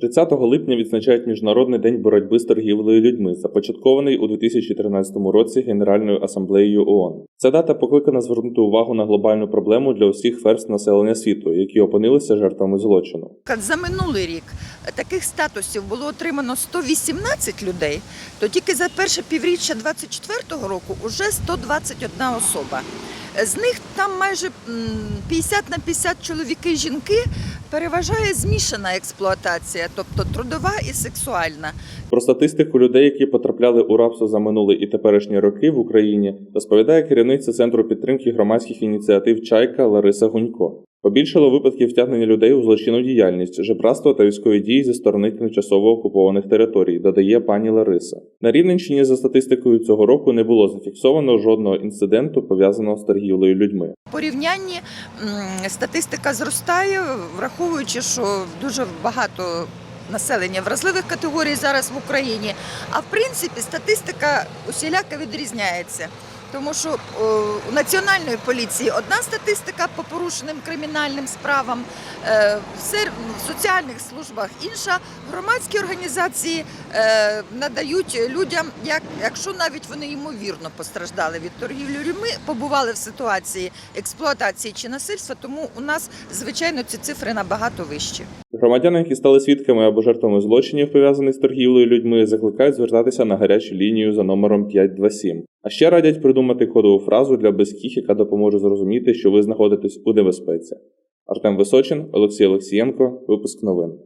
30 липня відзначають Міжнародний день боротьби з торгівлею людьми, започаткований у 2013 році Генеральною асамблеєю ООН. Ця дата покликана звернути увагу на глобальну проблему для усіх верств населення світу, які опинилися жертвами злочину. За минулий рік таких статусів було отримано 118 людей, то тільки за перше півріччя 24-го року вже 121 особа. З них там майже м, 50 на 50 чоловіки і жінки переважає змішана експлуатація, тобто трудова і сексуальна. Про статистику людей, які потрапляли у рабство за минулі і теперішні роки в Україні, розповідає керівниця центру підтримки громадських ініціатив Чайка Лариса Гунько. Побільшало випадків втягнення людей у злочинну діяльність, жебратство та військові дії зі сторони тимчасово окупованих територій, додає пані Лариса. На Рівненщині за статистикою цього року не було зафіксовано жодного інциденту пов'язаного з торгівлею людьми. Порівнянні статистика зростає, враховуючи, що дуже багато населення вразливих категорій зараз в Україні. А в принципі статистика усіляко відрізняється. Тому що о, у національної поліції одна статистика по порушеним кримінальним справам, е, в соціальних службах інша. Громадські організації е, надають людям, як, якщо навіть вони ймовірно постраждали від торгівлі людьми, побували в ситуації експлуатації чи насильства, тому у нас звичайно ці цифри набагато вищі. Громадяни, які стали свідками або жертвами злочинів, пов'язаних з торгівлею людьми, закликають звертатися на гарячу лінію за номером 527. А ще радять придумати кодову фразу для близьких, яка допоможе зрозуміти, що ви знаходитесь у небезпеці. Артем Височин, Олексій Олексієнко, випуск новин.